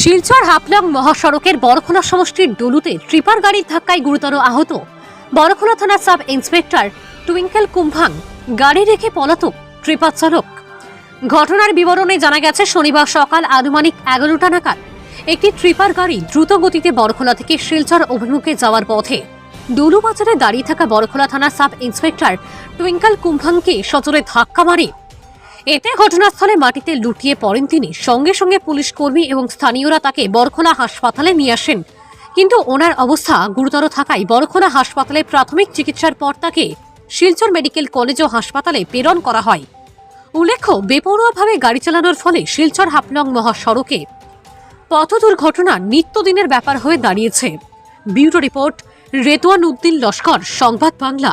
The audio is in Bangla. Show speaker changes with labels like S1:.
S1: শিলচর হাফলং মহাসড়কের বরখোলা সমষ্টির ডলুতে ট্রিপার গাড়ির ধাক্কায় গুরুতর আহত বরখোলা থানার সাব ইন্সপেক্টর টুইঙ্কেল কুম্ভাং গাড়ি রেখে পলাতক ট্রিপার চালক। ঘটনার বিবরণে জানা গেছে, শনিবার সকাল আনুমানিক এগারোটা নাগাদ একটি ট্রিপার গাড়ি দ্রুত গতিতে বরখোলা থেকে শিলচর অভিমুখে যাওয়ার পথে ডুলু বাজারে দাঁড়িয়ে থাকা বরখোলা থানার সাব ইন্সপেক্টর টুইঙ্কেল কুম্ভাংকে সচরে ধাক্কা মারে এতে ঘটনাস্থলে মাটিতে লুটিয়ে পড়েন তিনি। সঙ্গে সঙ্গে পুলিশ কর্মী এবং স্থানীয়রা তাকে বরখোলা হাসপাতালে নিয়ে আসেন। কিন্তু ওনার অবস্থা গুরুতর থাকায় বরখোলা হাসপাতালে প্রাথমিক চিকিৎসার পর তাকে শিলচর মেডিকেল কলেজ ও হাসপাতালে প্রেরণ করা হয়। উল্লেখ্য, বেপরোয়াভাবে গাড়ি চালানোর ফলে শিলচর হাফলং মহাসড়কে পথ দুর্ঘটনা নিত্যদিনের ব্যাপার হয়ে দাঁড়িয়েছে। Bureau report Retowan Uddin Laskar, Sangbad Bangla.